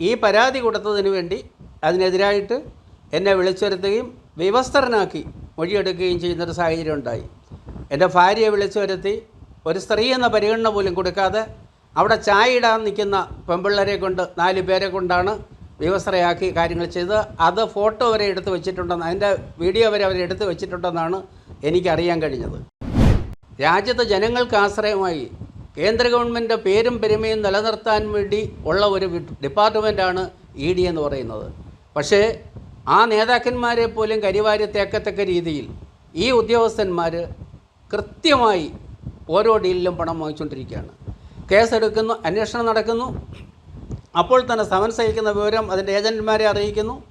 ഈ പരാതി കൊടുത്തതിന് വേണ്ടി അതിനെതിരായിട്ട് എന്നെ വിളിച്ചുവരുത്തുകയും വിവസ്ത്രനാക്കി മൊഴിയെടുക്കുകയും ചെയ്യുന്നൊരു സാഹചര്യം ഉണ്ടായി. എന്റെ ഭാര്യയെ വിളിച്ചു വരുത്തി ഒരു സ്ത്രീ എന്ന പരിഗണന പോലും കൊടുക്കാതെ അവിടെ ചായ ഇടാൻ നിൽക്കുന്ന പെമ്പിള്ളരെ കൊണ്ട് നാല് പേരെ കൊണ്ടാണ് വിവസ്ത്രയാക്കി കാര്യങ്ങൾ ചെയ്ത് അത് ഫോട്ടോ വരെ എടുത്ത് വെച്ചിട്ടുണ്ടെന്ന് അതിന്റെ വീഡിയോ വരെ അവർ എടുത്ത് വെച്ചിട്ടുണ്ടെന്നാണ് എനിക്കറിയാൻ കഴിഞ്ഞത്. രാജ്യത്തെ ജനങ്ങൾക്ക് ആശ്രയമായി കേന്ദ്ര ഗവൺമെന്റ് പേരും പെരുമയും നിലനിർത്താൻ വേണ്ടി ഉള്ള ഒരു ഡിപ്പാർട്ട്മെന്റാണ് ഇ ഡി എന്ന് പറയുന്നത്. പക്ഷേ ആ നേതാക്കന്മാരെ പോലും കരിവാരി തേക്കത്തക്ക രീതിയിൽ ഈ ഉദ്യോഗസ്ഥന്മാർ കൃത്യമായി ഓരോ ഡീലിലും പണം വാങ്ങിച്ചുകൊണ്ടിരിക്കുകയാണ്. കേസെടുക്കുന്നു അന്വേഷണം നടക്കുന്നു. അപ്പോൾ തന്നെ സമൻസ് അയക്കുന്ന വിവരം അതിന്റെ ഏജന്റുമാരെ അറിയിക്കുന്നു.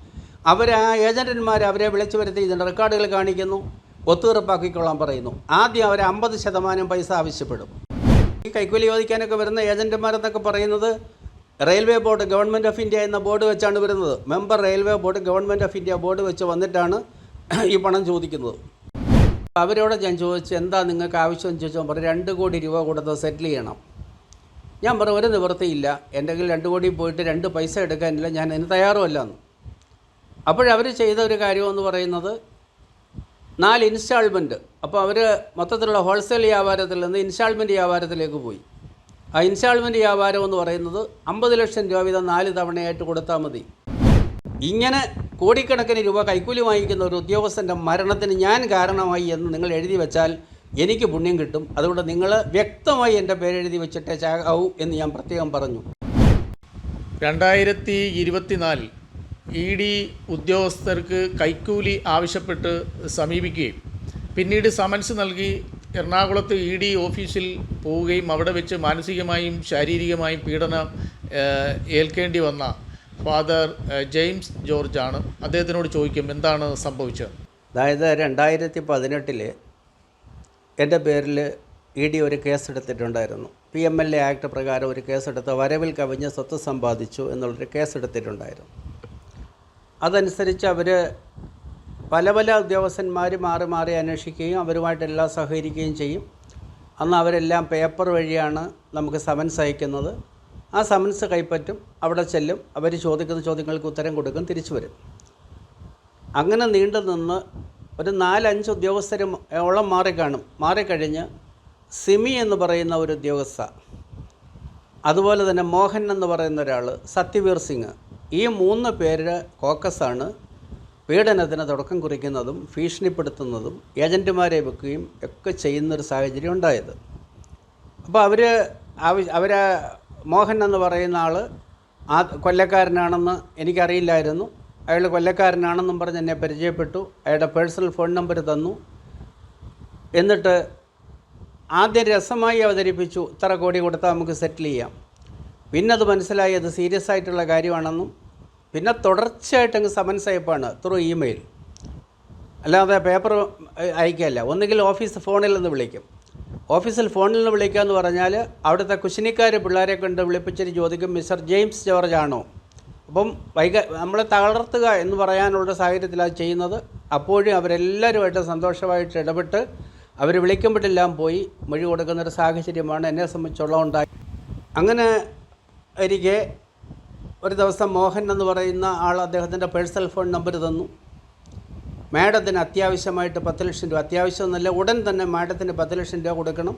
അവർ ആ ഏജന്റന്മാർ അവരെ വിളിച്ചു വരുത്തി ഇതിന്റെ റെക്കോർഡുകൾ കാണിക്കുന്നു. ഒത്തുതീർപ്പാക്കിക്കൊള്ളാൻ പറയുന്നു. ആദ്യം അവർ അമ്പത് ശതമാനം പൈസ ആവശ്യപ്പെടും. ഈ കൈക്കൂലി ചോദിക്കാനൊക്കെ വരുന്ന ഏജന്റുമാരെന്നൊക്കെ പറയുന്നത് railway board government of India എന്ന ബോർഡ് വെച്ചാണ് വരുന്നത്. Member railway board government of India board വെച്ച് വന്നിട്ടാണ് ഈ പണം ചോദിക്കുന്നത്. അവരോട് ഞാൻ ചോദിച്ചു എന്താ നിങ്ങൾക്ക് ആവശ്യം? ചോദിച്ചാൽ പറഞ്ഞു രണ്ട് കോടി രൂപ കൊടുത്ത് സെറ്റിൽ ചെയ്യണം. ഞാൻ പറഞ്ഞു ഒരു നിവൃത്തിയില്ല എന്റെ കയ്യിൽ രണ്ട് കോടി പോയിട്ട് രണ്ട് പൈസ എടുക്കാനില്ല. ഞാൻ അതിന് തയ്യാറുമല്ല എന്ന് അപ്പോഴവർ ചെയ്ത ഒരു കാര്യമെന്ന് പറയുന്നത് നാല് ഇൻസ്റ്റാൾമെന്റ് അപ്പോൾ അവർ മൊത്തത്തിലുള്ള ഹോൾസെയിൽ വ്യാപാരത്തിൽ നിന്ന് ഇൻസ്റ്റാൾമെന്റ് വ്യാപാരത്തിലേക്ക് പോയി. ആ ഇൻസ്റ്റാൾമെന്റ് വ്യാപാരം എന്ന് പറയുന്നത് അമ്പത് ലക്ഷം രൂപ വീതം നാല് തവണയായിട്ട് കൊടുത്താൽ മതി. ഇങ്ങനെ കോടിക്കണക്കിന് രൂപ കൈക്കൂലി വാങ്ങിക്കുന്ന ഒരു ഉദ്യോഗസ്ഥന്റെ മരണത്തിന് ഞാൻ കാരണമായി എന്ന് നിങ്ങൾ എഴുതി വെച്ചാൽ എനിക്ക് പുണ്യം കിട്ടും. അതുകൊണ്ട് നിങ്ങൾ വ്യക്തമായി എന്റെ പേരെഴുതി വെച്ചിട്ടേ ചാകാവൂ എന്ന് ഞാൻ പ്രത്യേകം പറഞ്ഞു. രണ്ടായിരത്തി ഇരുപത്തിനാലിൽ ഇ ഡി ഉദ്യോഗസ്ഥർക്ക് കൈക്കൂലി ആവശ്യപ്പെട്ട് സമീപിക്കുകയും. പിന്നീട് സമൻസ് നൽകി എറണാകുളത്ത് ഇ ഡി ഓഫീസിൽ പോവുകയും അവിടെ വെച്ച് മാനസികമായും ശാരീരികമായും പീഡനം ഏൽക്കേണ്ടി വന്ന ഫാദർ ജെയിംസ് ജോർജ് ആണ് അദ്ദേഹത്തിനോട് ചോദിക്കും എന്താണ് സംഭവിച്ചത്? അതായത് രണ്ടായിരത്തി പതിനെട്ടിൽ എന്റെ പേരിൽ ഇ ഡി ഒരു കേസെടുത്തിട്ടുണ്ടായിരുന്നു. P M L A act പ്രകാരം ഒരു കേസെടുത്ത് വരവിൽ കവിഞ്ഞ് സ്വത്ത് സമ്പാദിച്ചു എന്നുള്ളൊരു കേസെടുത്തിട്ടുണ്ടായിരുന്നു. അതനുസരിച്ച് അവർ പല പല ഉദ്യോഗസ്ഥന്മാർ മാറി മാറി അന്വേഷിക്കുകയും അവരുമായിട്ടെല്ലാം സഹകരിക്കുകയും ചെയ്യും. അന്ന് അവരെല്ലാം പേപ്പർ വഴിയാണ് നമുക്ക് സമൻസ് അയക്കുന്നത്. ആ സമൻസ് കൈപ്പറ്റും അവിടെ ചെല്ലും അവർ ചോദിക്കുന്ന ചോദ്യങ്ങൾക്ക് ഉത്തരം കൊടുക്കും തിരിച്ചു വരും. അങ്ങനെ നീണ്ടു നിന്ന് ഒരു നാലഞ്ച് ഉദ്യോഗസ്ഥരും ഓളം മാറിക്കാണും മാറിക്കഴിഞ്ഞ് സിമി എന്ന് പറയുന്ന ഒരു ഉദ്യോഗസ്ഥ അതുപോലെ തന്നെ മോഹൻ എന്ന് പറയുന്ന ഒരാൾ സത്യവീർ സിംഗ്. ഈ മൂന്ന് പേര് കോക്കസാണ് പീഡനത്തിന് തുടക്കം കുറിക്കുന്നതും ഭീഷണിപ്പെടുത്തുന്നതും ഏജന്റുമാരെ വെക്കുകയും ഒക്കെ ചെയ്യുന്നൊരു സാഹചര്യം ഉണ്ടായത്. അപ്പോൾ അവർ അവർ മോഹൻ എന്ന് പറയുന്ന ആൾ ആ കൊല്ലക്കാരനാണെന്ന് എനിക്കറിയില്ലായിരുന്നു. അയാൾ കൊല്ലക്കാരനാണെന്നും പറഞ്ഞ് എന്നെ പരിചയപ്പെട്ടു. അയാളുടെ പേഴ്സണൽ ഫോൺ നമ്പർ തന്നു. എന്നിട്ട് ആദ്യം രസമായി അവതരിപ്പിച്ചു. ഇത്ര കോടി കൊടുത്താൽ നമുക്ക് സെറ്റിൽ ചെയ്യാം. പിന്നെ അത് മനസ്സിലായി അത് സീരിയസ് ആയിട്ടുള്ള കാര്യമാണെന്നും പിന്നെ തുടർച്ചയായിട്ട് അങ്ങ് സമൻസ് അയപ്പാണ് ത്രൂ ഇമെയിൽ അല്ലാതെ പേപ്പർ അയക്കുകയല്ല. ഒന്നുകിൽ ഓഫീസ് ഫോണിൽ നിന്ന് വിളിക്കും. ഓഫീസിൽ ഫോണിൽ നിന്ന് വിളിക്കുക എന്ന് പറഞ്ഞാൽ അവിടുത്തെ കുശിനിക്കാർ പിള്ളേരെ കൊണ്ട് വിളിപ്പിച്ചിട്ട് ചോദിക്കും മിസ്റ്റർ ജെയിംസ് ജോർജ് ആണോ? അപ്പം വൈക നമ്മളെ തളർത്തുക എന്ന് പറയാനുള്ള സാഹചര്യത്തിൽ അത് ചെയ്യുന്നത് അപ്പോഴും അവരെല്ലാവരുമായിട്ട് സന്തോഷമായിട്ട് ഇടപെട്ട് അവർ വിളിക്കുമ്പോഴെല്ലാം പോയി മൊഴി കൊടുക്കുന്നൊരു സാഹചര്യമാണ് എന്നെ സംബന്ധിച്ചുള്ള ഉണ്ടായി. അങ്ങനെ ഇരിക്കെ ഒരു ദിവസം മോഹൻ എന്ന് പറയുന്ന ആൾ അദ്ദേഹത്തിന്റെ പേഴ്സണൽ ഫോൺ നമ്പർ തന്നു. മാഡത്തിന് അത്യാവശ്യമായിട്ട് പത്ത് ലക്ഷം രൂപ. അത്യാവശ്യമൊന്നുമല്ല ഉടൻ തന്നെ മാഡത്തിന് പത്ത് ലക്ഷം രൂപ കൊടുക്കണം.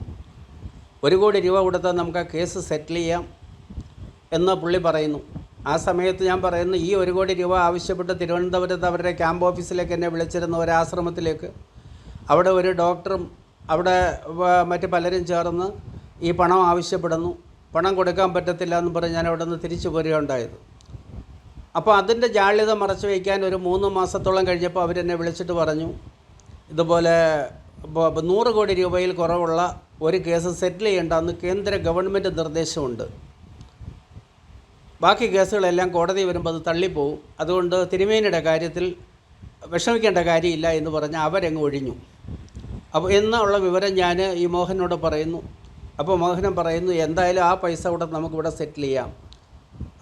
ഒരു കോടി രൂപ കൊടുത്താൽ നമുക്ക് ആ കേസ് സെറ്റിൽ ചെയ്യാം എന്ന് പുള്ളി പറയുന്നു. ആ സമയത്ത് ഞാൻ പറയുന്നു ഈ ഒരു കോടി രൂപ ആവശ്യപ്പെട്ട് തിരുവനന്തപുരത്ത് അവരുടെ ക്യാമ്പ് ഓഫീസിലേക്ക് എന്നെ വിളിച്ചിരുന്ന ഒരു ആശ്രമത്തിലേക്ക്. അവിടെ ഒരു ഡോക്ടറും അവിടെ മറ്റ് പലരും ചേർന്ന് ഈ പണം ആവശ്യപ്പെടുന്നു. പണം കൊടുക്കാൻ പറ്റത്തില്ല എന്ന് പറഞ്ഞ് ഞാൻ അവിടെ നിന്ന് തിരിച്ചു പോരുകയുണ്ടായത്. അപ്പോൾ അതിന്റെ ജാള്യത മറച്ചു വയ്ക്കാൻ ഒരു മൂന്ന് മാസത്തോളം കഴിഞ്ഞപ്പോൾ അവരെന്നെ വിളിച്ചിട്ട് പറഞ്ഞു ഇതുപോലെ നൂറ് കോടി രൂപയിൽ കുറവുള്ള ഒരു കേസ് സെറ്റിൽ ചെയ്യേണ്ടെന്ന് കേന്ദ്ര ഗവൺമെന്റ് നിർദ്ദേശമുണ്ട്. ബാക്കി കേസുകളെല്ലാം കോടതി വരുമ്പോൾ അത് തള്ളിപ്പോവും. അതുകൊണ്ട് തിരുമേനിയുടെ കാര്യത്തിൽ വിഷമിക്കേണ്ട കാര്യമില്ല എന്ന് പറഞ്ഞ് അവരങ്ങ് ഒഴിഞ്ഞു. അപ്പോൾ എന്നുള്ള വിവരം ഞാൻ ഈ മോഹനോട് പറയുന്നു. അപ്പോൾ മോഹനൻ പറയുന്നു എന്തായാലും ആ പൈസ കൂടെ നമുക്കിവിടെ സെറ്റിൽ ചെയ്യാം.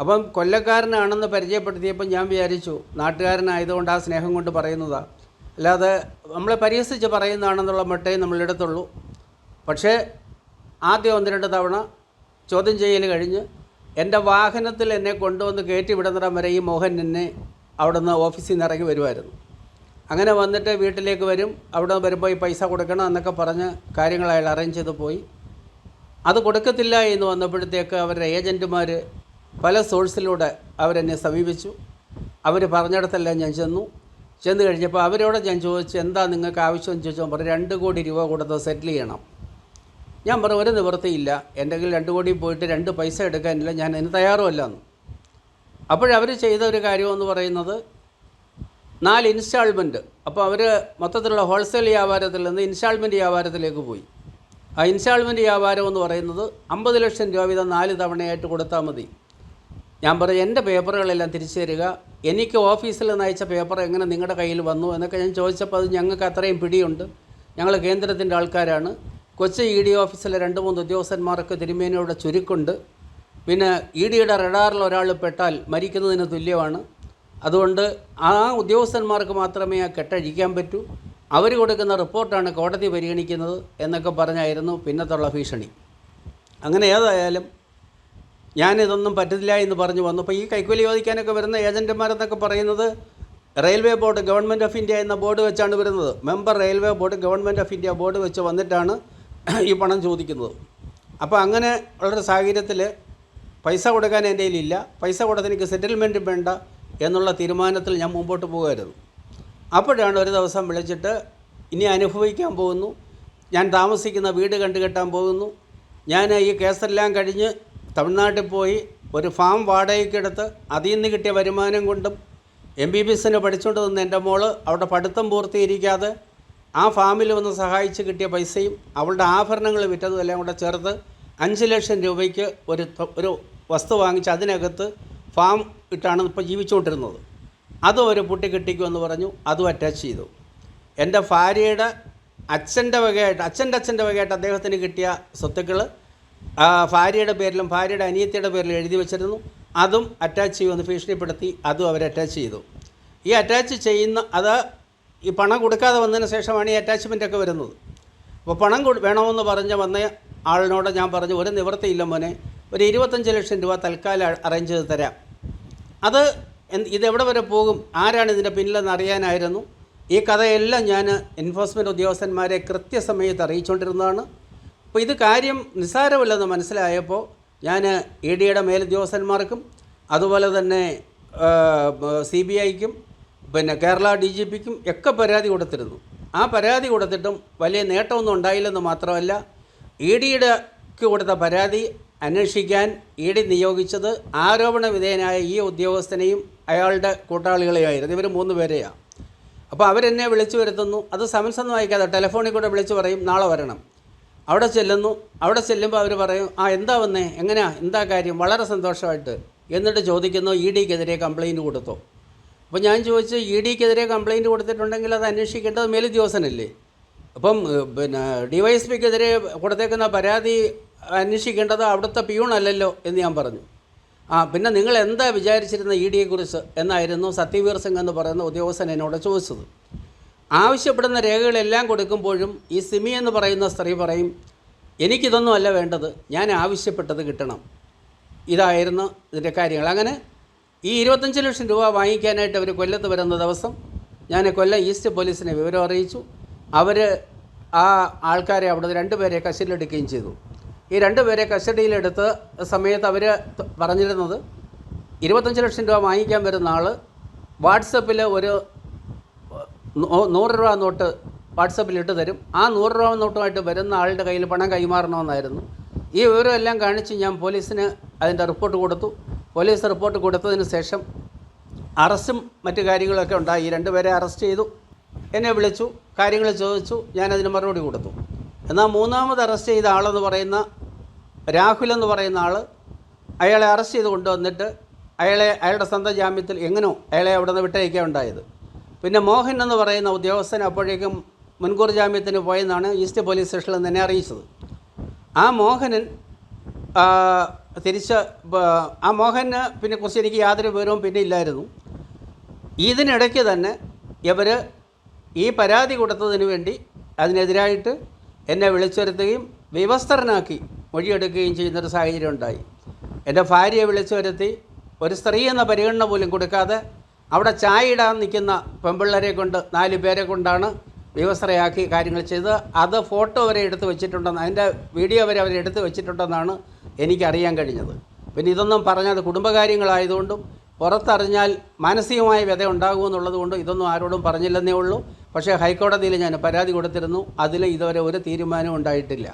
അപ്പം കൊല്ലക്കാരനാണെന്ന് പരിചയപ്പെടുത്തിയപ്പോൾ ഞാൻ വിചാരിച്ചു നാട്ടുകാരനായതുകൊണ്ട് ആ സ്നേഹം കൊണ്ട് പറയുന്നതാണ് അല്ലാതെ നമ്മളെ പരിഹസിച്ച് പറയുന്നതാണെന്നുള്ള മട്ടേ നമ്മളെടുത്തുള്ളൂ പക്ഷേ ആദ്യം ഒന്ന് രണ്ട് തവണ ചോദ്യം ചെയ്യൽ കഴിഞ്ഞ് എന്റെ വാഹനത്തിൽ എന്നെ കൊണ്ടുവന്ന് കയറ്റി വിടുന്നിടം വരെ ഈ മോഹൻ എന്നെ അവിടെ നിന്ന് ഓഫീസിൽ നിന്ന് ഇറങ്ങി വരുമായിരുന്നു. അങ്ങനെ വന്നിട്ട് വീട്ടിലേക്ക് വരും അവിടെ വരുമ്പോൾ ഈ പൈസ കൊടുക്കണം എന്നൊക്കെ പറഞ്ഞ് കാര്യങ്ങൾ അയാൾ അറേഞ്ച് ചെയ്ത് പോയി. അത് കൊടുക്കത്തില്ല എന്ന് വന്നപ്പോഴത്തേക്ക് അവരുടെ ഏജന്റുമാർ പല സോഴ്സിലൂടെ അവരെന്നെ സമീപിച്ചു. അവർ പറഞ്ഞിടത്തെല്ലാം ഞാൻ ചെന്നു. ചെന്ന് കഴിഞ്ഞപ്പോൾ അവരോട് ഞാൻ ചോദിച്ചു എന്താ നിങ്ങൾക്ക് ആവശ്യം ചോദിച്ചപ്പോൾ പറഞ്ഞു രണ്ട് കോടി രൂപ കൊടുത്ത് സെറ്റിൽ ചെയ്യണം. ഞാൻ പറഞ്ഞു ഒരു നിവൃത്തിയില്ല എന്റെ കയ്യിൽ രണ്ട് കോടി പോയിട്ട് രണ്ട് പൈസ എടുക്കാനില്ല. ഞാൻ അതിന് തയ്യാറുമല്ല എന്ന് അപ്പോഴവർ ചെയ്ത ഒരു കാര്യമെന്ന് പറയുന്നത് നാല് ഇൻസ്റ്റാൾമെന്റ് അപ്പോൾ അവർ മൊത്തത്തിലുള്ള ഹോൾസെയിൽ വ്യാപാരത്തിൽ നിന്ന് ഇൻസ്റ്റാൾമെന്റ് വ്യാപാരത്തിലേക്ക് പോയി. ഇൻസ്റ്റാൾമെന്റ് വ്യാപാരം എന്ന് പറയുന്നത് അമ്പത് ലക്ഷം രൂപ വീതം നാല് തവണയായിട്ട് കൊടുത്താൽ മതി. ഞാൻ പറയും എന്റെ പേപ്പറുകളെല്ലാം തിരിച്ചു തരിക എനിക്ക് ഓഫീസിൽ നിന്ന് അയച്ച പേപ്പർ എങ്ങനെ നിങ്ങളുടെ കയ്യിൽ വന്നു എന്നൊക്കെ ഞാൻ ചോദിച്ചപ്പോൾ അത് ഞങ്ങൾക്ക് അത്രയും പിടിയുണ്ട്. ഞങ്ങൾ കേന്ദ്രത്തിന്റെ ആൾക്കാരാണ്. കൊച്ചി ഇ ഡി ഓഫീസിലെ രണ്ട് മൂന്ന് ഉദ്യോഗസ്ഥന്മാർക്ക് തിരുമേനിയുടെ ചുരുക്കുണ്ട്. പിന്നെ ഇ ഡിയുടെ റഡാറിൽ ഒരാൾ പെട്ടാൽ മരിക്കുന്നതിന് തുല്യമാണ്. അതുകൊണ്ട് ആ ഉദ്യോഗസ്ഥന്മാർക്ക് മാത്രമേ ആ കെട്ടഴിക്കാൻ പറ്റൂ. അവർ കൊടുക്കുന്ന റിപ്പോർട്ടാണ് കോടതി പരിഗണിക്കുന്നത് എന്നൊക്കെ പറഞ്ഞായിരുന്നു പിന്നത്തുള്ള ഭീഷണി. അങ്ങനെ ഏതായാലും ഞാനിതൊന്നും പറ്റില്ല എന്ന് പറഞ്ഞു വന്നു. അപ്പോൾ ഈ കൈക്കൂലി ചോദിക്കാനൊക്കെ വരുന്ന ഏജന്റുമാരെന്നൊക്കെ പറയുന്നത് railway board government of India എന്ന ബോർഡ് വെച്ചാണ് വരുന്നത്. Member railway board government of India board വെച്ച് വന്നിട്ടാണ് ഈ പണം ചോദിക്കുന്നത്. അപ്പോൾ അങ്ങനെ ഉള്ളൊരു സാഹചര്യത്തിൽ പൈസ കൊടുക്കാൻ എന്റെ കയ്യിലില്ല. പൈസ കൊടുത്ത് എനിക്ക് സെറ്റിൽമെന്റ് വേണ്ട എന്നുള്ള തീരുമാനത്തിൽ ഞാൻ മുമ്പോട്ട് പോകുമായിരുന്നു അപ്പോഴാണ് ഒരു ദിവസം വിളിച്ചിട്ട് ഇനി അനുഭവിക്കാൻ പോകുന്നു. ഞാൻ താമസിക്കുന്ന വീട് കണ്ടു കെട്ടാൻ പോകുന്നു. ഞാൻ ഈ കേസെല്ലാം കഴിഞ്ഞ് തമിഴ്നാട്ടിൽ പോയി ഒരു ഫാം വാടകയ്ക്കെടുത്ത് അതിൽ നിന്ന് കിട്ടിയ വരുമാനം കൊണ്ടും എം ബി ബി എസിന് പഠിച്ചുകൊണ്ട് നിന്ന് എന്റെ മോൾ അവിടെ പഠിത്തം പൂർത്തീകരിക്കാതെ ആ ഫാമിൽ വന്ന് സഹായിച്ച് കിട്ടിയ പൈസയും അവളുടെ ആഭരണങ്ങൾ വിറ്റതും എല്ലാം കൂടെ ചേർത്ത് അഞ്ച് ലക്ഷം രൂപയ്ക്ക് ഒരു ഒരു വസ്തു വാങ്ങിച്ച് അതിനകത്ത് ഫാം ഇട്ടാണ് ഇപ്പോൾ ജീവിച്ചുകൊണ്ടിരുന്നത് അതും ഒരു പുട്ടി കിട്ടിക്കുമെന്ന് പറഞ്ഞു. അതും അറ്റാച്ച് ചെയ്തു. എന്റെ ഭാര്യയുടെ അച്ഛന്റെ വകയായിട്ട് അച്ഛന്റെ അച്ഛന്റെ വകയായിട്ട് അദ്ദേഹത്തിന് കിട്ടിയ സ്വത്തുക്കൾ ഭാര്യയുടെ പേരിലും ഭാര്യയുടെ അനിയത്തിയുടെ പേരിലും എഴുതി വെച്ചിരുന്നു. അതും അറ്റാച്ച് ചെയ്യുമെന്ന് ഭീഷണിപ്പെടുത്തി അതും അവർ അറ്റാച്ച് ചെയ്തു. ഈ അറ്റാച്ച് ചെയ്യുന്ന അത് ഈ പണം കൊടുക്കാതെ വന്നതിന് ശേഷമാണ് ഈ അറ്റാച്ച്മെന്റൊക്കെ വരുന്നത്. അപ്പോൾ പണം വേണമെന്ന് പറഞ്ഞ് വന്ന ആളിനോട് ഞാൻ പറഞ്ഞു ഒരു നിവൃത്തിയില്ല മോനെ. ഒരു ഇരുപത്തഞ്ച് ലക്ഷം രൂപ തൽക്കാലം അറേഞ്ച് ചെയ്ത് തരാം. അത് ഇതെവിടെ വരെ പോകും? ആരാണ് ഇതിന്റെ പിന്നിലെന്ന് അറിയാനായിരുന്നു. ഈ കഥയെല്ലാം ഞാൻ എൻഫോഴ്സ്മെന്റ് ഉദ്യോഗസ്ഥന്മാരെ കൃത്യസമയത്ത് അറിയിച്ചുകൊണ്ടിരുന്നതാണ് അപ്പോൾ ഇത് കാര്യം നിസ്സാരമല്ലെന്ന് മനസ്സിലായപ്പോൾ ഞാൻ ഇ ഡിയുടെ മേലുദ്യോഗസ്ഥന്മാർക്കും അതുപോലെ തന്നെ സി ബി ഐക്കും പിന്നെ കേരള ഡി ജി പിക്കും ഒക്കെ പരാതി കൊടുത്തിരുന്നു. ആ പരാതി കൊടുത്തിട്ടും വലിയ നേട്ടമൊന്നും ഉണ്ടായില്ലെന്ന് മാത്രമല്ല ഇ ഡിയുടെ കൊടുത്ത പരാതി അന്വേഷിക്കാൻ ഇ ഡി നിയോഗിച്ചത് ആരോപണ വിധേയനായ ഈ ഉദ്യോഗസ്ഥനെയും അയാളുടെ കൂട്ടാളികളെയായിരുന്നു. ഇവർ മൂന്ന് പേരെയാണ് അപ്പോൾ അവരെന്നെ വിളിച്ചു വരുത്തുന്നു. അത് സമൻസ് ഒന്നും വായിക്കാതെ ടെലിഫോണിൽ കൂടെ വിളിച്ച് പറയും നാളെ വരണം. അവിടെ ചെല്ലുന്നു. അവിടെ ചെല്ലുമ്പോൾ അവർ പറയും ആ എന്താ വന്നേ? എങ്ങനെയാ എന്താ കാര്യം? വളരെ സന്തോഷമായിട്ട്. എന്നിട്ട് ചോദിക്കുന്നു ഇ ഡിക്കെതിരെ കംപ്ലയിന്റ് കൊടുത്തോ? അപ്പോൾ ഞാൻ ചോദിച്ചു ഇ ഡിക്കെതിരെ കംപ്ലയിന്റ് കൊടുത്തിട്ടുണ്ടെങ്കിൽ അത് അന്വേഷിക്കേണ്ടത് മേലുദ്യോഗസ്ഥനല്ലേ അപ്പം പിന്നെ ഡി വൈ എസ് പിക്കെതിരെ കൊടുത്തേക്കുന്ന പരാതി അന്വേഷിക്കേണ്ടത് അവിടുത്തെ പിയൂണല്ലല്ലോ എന്ന് ഞാൻ പറഞ്ഞു. ആ പിന്നെ നിങ്ങൾ എന്താ വിചാരിച്ചിരുന്ന ഇ ഡിയെക്കുറിച്ച് എന്നായിരുന്നു സത്യവീർ സിംഗ് എന്ന് പറയുന്ന ഉദ്യോഗസ്ഥൻ എന്നോട് ചോദിച്ചത്. ആവശ്യപ്പെടുന്ന രേഖകളെല്ലാം കൊടുക്കുമ്പോഴും ഈ സിമി എന്ന് പറയുന്ന സ്ത്രീ പറയും എനിക്കിതൊന്നും അല്ല വേണ്ടത് ഞാൻ ആവശ്യപ്പെട്ടത് കിട്ടണം. ഇതായിരുന്നു ഇതിന്റെ കാര്യങ്ങൾ. അങ്ങനെ ഈ ഇരുപത്തഞ്ച് ലക്ഷം രൂപ വാങ്ങിക്കാനായിട്ട് അവർ കൊല്ലത്ത് വരുന്ന ദിവസം ഞാൻ കൊല്ലം ഈസ്റ്റ് പോലീസിനെ വിവരം അറിയിച്ചു. അവർ ആ ആൾക്കാരെ അവിടെ രണ്ടുപേരെ കസ്റ്റഡിയിലെടുക്കുകയും ചെയ്തു. ഈ രണ്ടുപേരെ കസ്റ്റഡിയിലെടുത്ത സമയത്ത് അവർ പറഞ്ഞിരുന്നത് ഇരുപത്തഞ്ച് ലക്ഷം രൂപ വാങ്ങിക്കാൻ വരുന്ന ആൾ വാട്സപ്പിൽ ഒരു നൂറ് രൂപ നോട്ട് വാട്സപ്പിൽ ഇട്ട് തരും. ആ നൂറ് രൂപ നോട്ടുമായിട്ട് വരുന്ന ആളുടെ കയ്യിൽ പണം കൈമാറണമെന്നായിരുന്നു. ഈ വിവരമെല്ലാം കാണിച്ച് ഞാൻ പോലീസിന് അതിന്റെ റിപ്പോർട്ട് കൊടുത്തു. പോലീസ് റിപ്പോർട്ട് കൊടുത്തതിന് ശേഷം അറസ്റ്റും മറ്റു കാര്യങ്ങളൊക്കെ ഉണ്ടായി. രണ്ടുപേരെ അറസ്റ്റ് ചെയ്തു. എന്നെ വിളിച്ചു കാര്യങ്ങൾ ചോദിച്ചു. ഞാനതിന് മറുപടി കൊടുത്തു. എന്നാൽ മൂന്നാമത് അറസ്റ്റ് ചെയ്ത ആളെന്ന് പറയുന്ന രാഹുൽ എന്ന് പറയുന്ന ആൾ അയാളെ അറസ്റ്റ് ചെയ്ത് കൊണ്ടുവന്നിട്ട് അയാളെ അയാളുടെ സ്വന്തം ജാമ്യത്തിൽ എങ്ങനെയോ അയാളെ അവിടെ നിന്ന് വിട്ടയക്കാൻ ഉണ്ടായത് പിന്നെ മോഹൻ എന്ന് പറയുന്ന ഉദ്യോഗസ്ഥൻ അപ്പോഴേക്കും മുൻകൂർ ജാമ്യത്തിന് പോയെന്നാണ് ഈസ്റ്റ് പോലീസ് സ്റ്റേഷനിൽ നിന്നെ അറിയിച്ചത്. ആ മോഹനൻ തിരിച്ച് ആ മോഹന് പിന്നെ കുറിച്ച് എനിക്ക് യാതൊരു വിവരവും പിന്നെ ഇല്ലായിരുന്നു. ഇതിനിടയ്ക്ക് തന്നെ ഇവർ ഈ പരാതി കൊടുത്തതിന് വേണ്ടി അതിനെതിരായിട്ട് എന്നെ വിളിച്ചു വരുത്തുകയും വിവസ്ത്രനാക്കി മൊഴിയെടുക്കുകയും ചെയ്യുന്നൊരു സാഹചര്യം ഉണ്ടായി. എന്റെ ഭാര്യയെ വിളിച്ചു വരുത്തി ഒരു സ്ത്രീ എന്ന പരിഗണന പോലും കൊടുക്കാതെ അവിടെ ചായ ഇടാൻ നിൽക്കുന്ന പെമ്പിള്ളേരെ കൊണ്ട് നാല് പേരെ കൊണ്ടാണ് വ്യവസ്ഥയാക്കി കാര്യങ്ങൾ ചെയ്ത് അത് ഫോട്ടോ വരെ എടുത്ത് വെച്ചിട്ടുണ്ടെന്ന് അതിന്റെ വീഡിയോ വരെ അവർ എടുത്ത് വെച്ചിട്ടുണ്ടെന്നാണ് എനിക്കറിയാൻ കഴിഞ്ഞത്. പിന്നെ ഇതൊന്നും പറഞ്ഞത് കുടുംബകാര്യങ്ങളായതുകൊണ്ടും പുറത്തറിഞ്ഞാൽ മാനസികമായ വ്യത ഉണ്ടാകുമെന്നുള്ളത് കൊണ്ടും ഇതൊന്നും ആരോടും പറഞ്ഞില്ലെന്നേ ഉള്ളൂ. പക്ഷേ ഹൈക്കോടതിയിൽ ഞാൻ പരാതി കൊടുത്തിരുന്നു. അതിൽ ഇതുവരെ ഒരു തീരുമാനവും ഉണ്ടായിട്ടില്ല.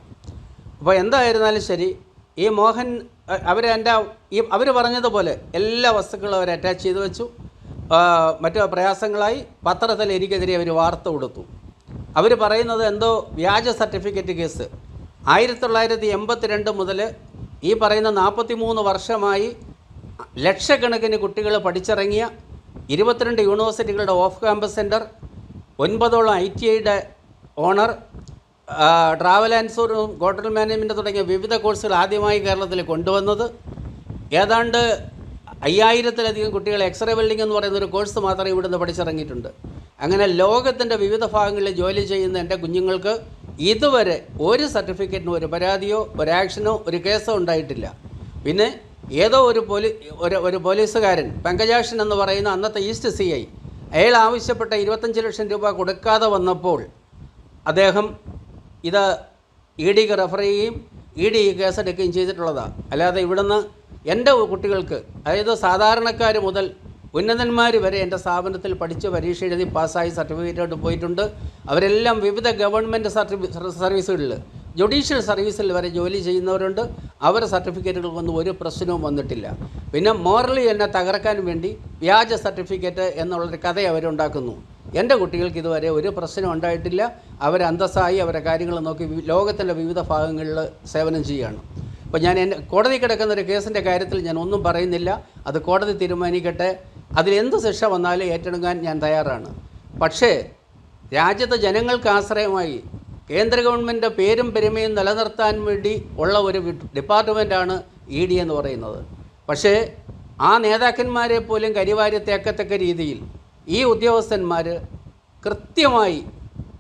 അപ്പോൾ എന്തായിരുന്നാലും ശരി ഈ മോഹൻ അവർ എന്റെ ഈ അവർ പറഞ്ഞതുപോലെ എല്ലാ വസ്തുക്കളും അവർ അറ്റാച്ച് ചെയ്ത് വെച്ചു. മറ്റു പ്രയാസങ്ങളായി പത്രത്തിൽ എനിക്കെതിരെ അവർ വാർത്ത കൊടുത്തു. അവർ പറയുന്നത് എന്തോ വ്യാജ സർട്ടിഫിക്കറ്റ് കേസ്. ആയിരത്തി തൊള്ളായിരത്തി എൺപത്തിരണ്ട് മുതൽ ഈ പറയുന്ന നാൽപ്പത്തി മൂന്ന് വർഷമായി ലക്ഷക്കണക്കിന് കുട്ടികൾ പഠിച്ചിറങ്ങിയ ഇരുപത്തിരണ്ട് യൂണിവേഴ്സിറ്റികളുടെ ഓഫ് ക്യാമ്പസ് സെന്റർ ഒൻപതോളം ഐ ടി ഐയുടെ owner travel and tourism hotel management തുടങ്ങിയ വിവിധ കോഴ്സുകൾ ആദ്യമായി കേരളത്തിൽ കൊണ്ടുവന്നത്. ഏതാണ്ട് അയ്യായിരത്തിലധികം കുട്ടികൾ എക്സ്റേ വെൽഡിംഗ് എന്ന് പറയുന്ന ഒരു കോഴ്സ് മാത്രമേ ഇവിടുന്ന് പഠിച്ചിറങ്ങിയിട്ടുണ്ട്. അങ്ങനെ ലോകത്തിന്റെ വിവിധ ഭാഗങ്ങളിൽ ജോലി ചെയ്യുന്ന എന്റെ കുഞ്ഞുങ്ങൾക്ക് ഇതുവരെ ഒരു സർട്ടിഫിക്കറ്റിനും ഒരു പരാതിയോ ഒരു ആക്ഷനോ ഒരു കേസോ ഉണ്ടായിട്ടില്ല. പിന്നെ ഏതോ ഒരു പോലീ ഒരു ഒരു പോലീസുകാരൻ പങ്കജാക്ഷൻ എന്ന് പറയുന്ന അന്നത്തെ ഈസ്റ്റ് സി ഐ അയാൾ ആവശ്യപ്പെട്ട ഇരുപത്തഞ്ച് ലക്ഷം രൂപ കൊടുക്കാതെ വന്നപ്പോൾ അദ്ദേഹം ഇത് ഇ ഡിക്ക് റെഫർ ചെയ്യുകയും ഇ ഡി കേസെടുക്കുകയും ചെയ്തിട്ടുള്ളതാണ് അല്ലാതെ ഇവിടുന്ന് എന്റെ കുട്ടികൾക്ക് അതായത് സാധാരണക്കാർ മുതൽ ഉന്നതന്മാർ വരെ എന്റെ സ്ഥാപനത്തിൽ പഠിച്ച് പരീക്ഷ എഴുതി പാസ്സായി സർട്ടിഫിക്കറ്റായിട്ട് പോയിട്ടുണ്ട്. അവരെല്ലാം വിവിധ ഗവൺമെന്റ് സർട്ടിഫി സർവീസുകളിൽ ജുഡീഷ്യൽ സർവീസിൽ വരെ ജോലി ചെയ്യുന്നവരുണ്ട്. അവരുടെ സർട്ടിഫിക്കറ്റുകൾക്കൊന്നും ഒരു പ്രശ്നവും വന്നിട്ടില്ല. പിന്നെ മോറലി എന്നെ തകർക്കാൻ വേണ്ടി വ്യാജ സർട്ടിഫിക്കറ്റ് എന്നുള്ളൊരു കഥ അവരുണ്ടാക്കുന്നു. എന്റെ കുട്ടികൾക്ക് ഇതുവരെ ഒരു പ്രശ്നം ഉണ്ടായിട്ടില്ല. അവർ അന്തസ്സായി അവരുടെ കാര്യങ്ങൾ നോക്കി ലോകത്തിന്റെ വിവിധ ഭാഗങ്ങളിൽ സേവനം ചെയ്യുകയാണ്. അപ്പോൾ ഞാൻ എന്റെ കോടതി കിടക്കുന്ന ഒരു കേസിന്റെ കാര്യത്തിൽ ഞാൻ ഒന്നും പറയുന്നില്ല. അത് കോടതി തീരുമാനിക്കട്ടെ. അതിലെന്ത് ശിക്ഷ വന്നാലും ഏറ്റെടുക്കാൻ ഞാൻ തയ്യാറാണ്. പക്ഷേ രാജ്യത്തെ ജനങ്ങൾക്ക് ആശ്രയമായി കേന്ദ്ര ഗവൺമെന്റ് പേരും പെരുമയും നിലനിർത്താൻ വേണ്ടി ഉള്ള ഒരു ഡിപ്പാർട്ട്മെന്റാണ് ഇ ഡി എന്ന് പറയുന്നത്. പക്ഷേ ആ നേതാക്കന്മാരെ പോലും കരിവാരി തേക്കത്തക്ക രീതിയിൽ ഈ ഉദ്യോഗസ്ഥന്മാർ കൃത്യമായി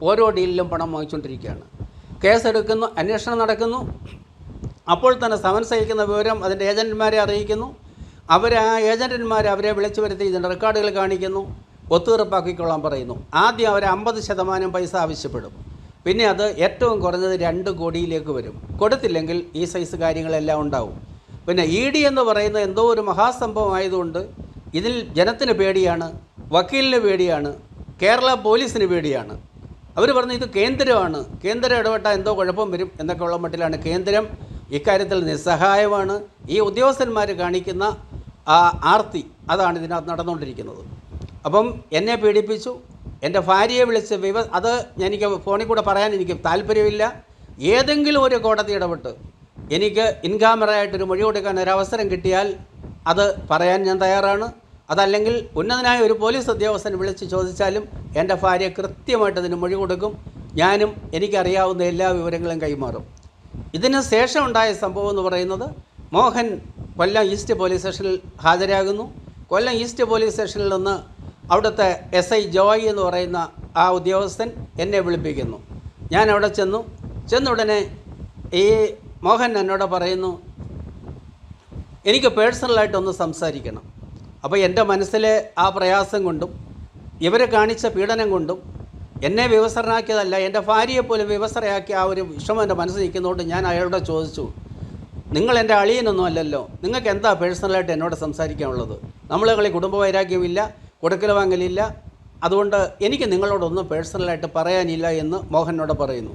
ഓരോ ഡീലിലും പണം വാങ്ങിച്ചുകൊണ്ടിരിക്കുകയാണ്. കേസെടുക്കുന്നു അന്വേഷണം നടക്കുന്നു. അപ്പോൾ തന്നെ സമൻസ് അയക്കുന്ന വിവരം അതിന്റെ ഏജന്റുമാരെ അറിയിക്കുന്നു. അവർ ആ ഏജന്റന്മാർ അവരെ വിളിച്ചു വരുത്തി ഇതിന്റെ റെക്കോർഡുകൾ കാണിക്കുന്നു. ഒത്തുതീർപ്പാക്കിക്കൊള്ളാൻ പറയുന്നു. ആദ്യം അവർ അമ്പത് ശതമാനം പൈസ ആവശ്യപ്പെടും. പിന്നെ അത് ഏറ്റവും കുറഞ്ഞത് രണ്ട് കോടിയിലേക്ക് വരും. കൊടുത്തില്ലെങ്കിൽ ഈ സൈസ് കാര്യങ്ങളെല്ലാം ഉണ്ടാവും. പിന്നെ ഇ ഡി എന്ന് പറയുന്ന എന്തോ ഒരു മഹാസംഭവമായതുകൊണ്ട് ഇതിൽ ജനത്തിന് പേടിയാണ് വക്കീലിന് പേടിയാണ് കേരള പോലീസിന് പേടിയാണ്. അവർ പറഞ്ഞു ഇത് കേന്ദ്രമാണ് കേന്ദ്രം ഇടപെട്ടാൽ എന്തോ കുഴപ്പം വരും എന്നൊക്കെ ഉള്ള മട്ടിലാണ് കേന്ദ്രം ഇക്കാര്യത്തിൽ നിസ്സഹായമാണ്. ഈ ഉദ്യോഗസ്ഥന്മാർ കാണിക്കുന്ന ആ ആർത്തി അതാണ് ഇതിനകത്ത് നടന്നുകൊണ്ടിരിക്കുന്നത്. അപ്പം എന്നെ പീഡിപ്പിച്ചു എന്റെ ഭാര്യയെ വിളിച്ച് വിവ അത് എനിക്ക് ഫോണിൽ കൂടെ പറയാൻ എനിക്ക് താല്പര്യമില്ല. ഏതെങ്കിലും ഒരു കോടതി ഇടപെട്ട് എനിക്ക് ഇൻകാമറയായിട്ടൊരു മൊഴി കൊടുക്കാൻ അവസരം കിട്ടിയാൽ അത് പറയാൻ ഞാൻ തയ്യാറാണ്. അതല്ലെങ്കിൽ ഉന്നതനായ ഒരു പോലീസ് ഉദ്യോഗസ്ഥൻ വിളിച്ച് ചോദിച്ചാലും എന്റെ ഭാര്യ കൃത്യമായിട്ട് അതിന് മൊഴി കൊടുക്കും. ഞാനും എനിക്കറിയാവുന്ന എല്ലാ വിവരങ്ങളും കൈമാറും. ഇതിന് ശേഷം ഉണ്ടായ സംഭവം എന്ന് പറയുന്നത് മോഹൻ കൊല്ലം ഈസ്റ്റ് പോലീസ് സ്റ്റേഷനിൽ ഹാജരാകുന്നു. കൊല്ലം ഈസ്റ്റ് പോലീസ് സ്റ്റേഷനിൽ നിന്ന് അവിടുത്തെ എസ് ഐ ജോയ് എന്ന് പറയുന്ന ആ ഉദ്യോഗസ്ഥൻ എന്നെ വിളിപ്പിക്കുന്നു. ഞാൻ അവിടെ ചെന്നു. ചെന്ന ഉടനെ ഈ മോഹൻ എന്നോട് പറയുന്നു എനിക്ക് പേഴ്സണലായിട്ടൊന്ന് സംസാരിക്കണം. അപ്പോൾ എന്റെ മനസ്സിലെ ആ പ്രയാസം കൊണ്ടും ഇവരെ കാണിച്ച പീഡനം കൊണ്ടും എന്നെ വിവസരനാക്കിയതല്ല എന്റെ ഭാര്യയെ പോലും വിവസരയാക്കിയ ആ ഒരു വിഷമം എന്റെ മനസ്സിൽ നിൽക്കുന്നതുകൊണ്ട് ഞാൻ അയാളോട് ചോദിച്ചു നിങ്ങൾ എന്റെ അളിയനൊന്നും അല്ലല്ലോ. നിങ്ങൾക്ക് എന്താ പേഴ്സണലായിട്ട് എന്നോട് സംസാരിക്കാനുള്ളത്? നമ്മളെ കളി കുടുംബ വൈരാഗ്യമില്ല കൊടുക്കൽ വാങ്ങലില്ല. അതുകൊണ്ട് എനിക്ക് നിങ്ങളോടൊന്നും പേഴ്സണലായിട്ട് പറയാനില്ല എന്ന് മോഹനോട് പറയുന്നു.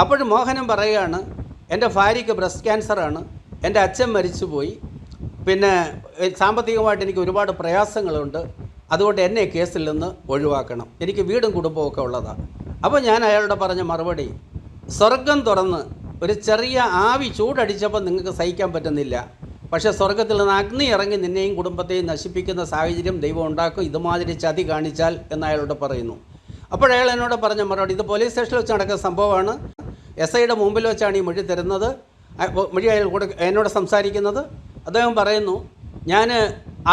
അപ്പോഴും മോഹനം പറയുകയാണ് എന്റെ ഭാര്യയ്ക്ക് ബ്രസ്റ്റ് ക്യാൻസറാണ്. എന്റെ അച്ഛൻ മരിച്ചുപോയി. പിന്നെ സാമ്പത്തികമായിട്ട് എനിക്ക് ഒരുപാട് പ്രയാസങ്ങളുണ്ട്. അതുകൊണ്ട് എന്നെ കേസിൽ നിന്ന് ഒഴിവാക്കണം. എനിക്ക് വീടും കുടുംബവും ഒക്കെ ഉള്ളതാണ് അപ്പോൾ ഞാൻ അയാളോട് പറഞ്ഞ മറുപടി സ്വർഗം തുറന്ന് ഒരു ചെറിയ ആവി ചൂടടിച്ചപ്പോൾ നിങ്ങൾക്ക് സഹിക്കാൻ പറ്റുന്നില്ല. പക്ഷേ സ്വർഗത്തിൽ നിന്ന് അഗ്നി ഇറങ്ങി നിന്നെയും കുടുംബത്തെയും നശിപ്പിക്കുന്ന സാഹചര്യം ദൈവം ഉണ്ടാക്കും. ഇതുമാതിരി ചതി കാണിച്ചാൽ എന്ന് അയാളോട് പറയുന്നു. അപ്പോൾ അയാൾ എന്നോട് പറഞ്ഞ മറുപടി ഇത് പോലീസ് സ്റ്റേഷനിൽ വെച്ച് നടക്കുന്ന സംഭവമാണ്. എസ് ഐയുടെ മുമ്പിൽ വെച്ചാണ് ഈ മൊഴി തരുന്നത്. മൊഴി അയാൾ കൂടെ എന്നോട് സംസാരിക്കുന്നത്. അദ്ദേഹം പറയുന്നു ഞാൻ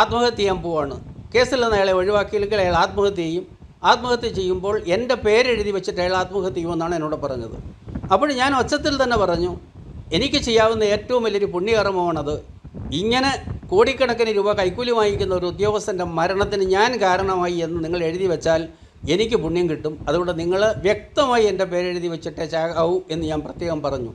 ആത്മഹത്യ ചെയ്യാൻ പോവാണ്. കേസിൽ നിന്ന് അയാളെ ഒഴിവാക്കിയില്ലെങ്കിൽ അയാൾ ആത്മഹത്യ ചെയ്യും. ആത്മഹത്യ ചെയ്യുമ്പോൾ എന്റെ പേരെഴുതി വെച്ചിട്ട് അയാൾ ആത്മഹത്യ ചെയ്യുമെന്നാണ് എന്നോട് പറഞ്ഞത്. അപ്പോൾ ഞാൻ ഒച്ചത്തിൽ തന്നെ പറഞ്ഞു എനിക്ക് ചെയ്യാവുന്ന ഏറ്റവും വലിയൊരു പുണ്യകർമ്മമാണത് ഇങ്ങനെ കോടിക്കണക്കിന് രൂപ കൈക്കൂലി വാങ്ങിക്കുന്ന ഒരു ഉദ്യോഗസ്ഥന്റെ മരണത്തിന് ഞാൻ കാരണമായി എന്ന് നിങ്ങൾ എഴുതി വെച്ചാൽ എനിക്ക് പുണ്യം കിട്ടും. അതുകൊണ്ട് നിങ്ങൾ വ്യക്തമായി എന്റെ പേരെഴുതി വെച്ചിട്ടേ ചാകാവൂ എന്ന് ഞാൻ പ്രത്യേകം പറഞ്ഞു.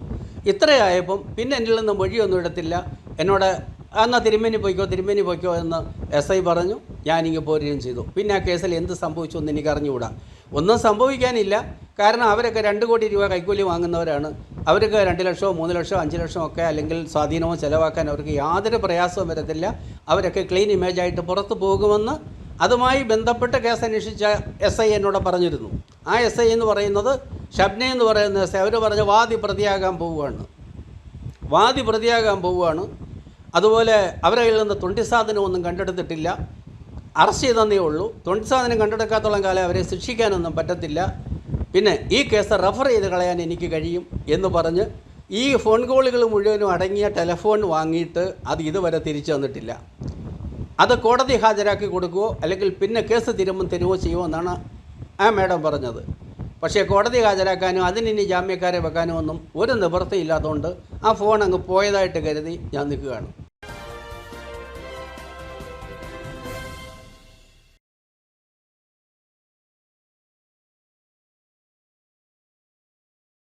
ഇത്രയായപ്പം പിന്നെ എന്നിൽ നിന്ന് മൊഴിയൊന്നും എടുത്തില്ല. എന്നോട് എന്നാൽ തിരുമേനി പോയിക്കോ തിരുമേനി പോയിക്കോ എന്ന് എസ് ഐ പറഞ്ഞു. ഞാനിങ്ങ് പോരുകയും ചെയ്തു. പിന്നെ ആ കേസിൽ എന്ത് സംഭവിച്ചു എന്ന് എനിക്ക് അറിഞ്ഞുകൂടാ ഒന്നും സംഭവിക്കാനില്ല. കാരണം അവരൊക്കെ രണ്ട് കോടി രൂപ കൈക്കൂലി വാങ്ങുന്നവരാണ്. അവർക്ക് രണ്ട് ലക്ഷമോ മൂന്ന് ലക്ഷമോ അഞ്ച് ലക്ഷമോ ഒക്കെ അല്ലെങ്കിൽ സ്വാധീനമോ ചിലവാക്കാൻ അവർക്ക് യാതൊരു പ്രയാസവും വരത്തില്ല. അവരൊക്കെ ക്ലീൻ ഇമേജായിട്ട് പുറത്തു പോകുമെന്ന് അതുമായി ബന്ധപ്പെട്ട് കേസ് അന്വേഷിച്ച എസ് ഐ എന്നോട് പറഞ്ഞിരുന്നു. ആ എസ് ഐ എന്ന് പറയുന്നത് ഷബ്ന എന്ന് പറയുന്ന എസ് ഐ അവർ പറഞ്ഞ വാദി പ്രതിയാകാൻ പോവുകയാണ്. വാദി പ്രതിയാകാൻ പോവുകയാണ്. അതുപോലെ അവരെ കയ്യിൽ നിന്ന് തൊണ്ടി കണ്ടെടുത്തിട്ടില്ല. അറസ്റ്റ് ചെയ്തതന്നേ ഉള്ളൂ. തൊണ്ടി സാധനം കണ്ടെടുക്കാത്തോളം കാലം അവരെ ശിക്ഷിക്കാനൊന്നും പറ്റത്തില്ല. പിന്നെ ഈ കേസ് റഫർ ചെയ്ത് കളയാൻ എനിക്ക് കഴിയും എന്ന് പറഞ്ഞ് ഈ ഫോൺ കോളുകൾ മുഴുവനും അടങ്ങിയ ടെലഫോൺ വാങ്ങിയിട്ട് അത് ഇതുവരെ തിരിച്ചു തന്നിട്ടില്ല. അത് കോടതി ഹാജരാക്കി കൊടുക്കുവോ അല്ലെങ്കിൽ പിന്നെ കേസ് തിരുമ്പം തരുമോ ചെയ്യുമോ എന്നാണ് ആ മാഡം പറഞ്ഞത്. പക്ഷേ കോടതി ഹാജരാക്കാനും അതിനിനി ജാമ്യക്കാരെ വെക്കാനോ ഒന്നും ഒരു നിവൃത്തിയില്ലാത്തതുകൊണ്ട് ആ ഫോൺ അങ്ങ് പോയതായിട്ട് കരുതി ഞാൻ നിൽക്കുകയാണ്.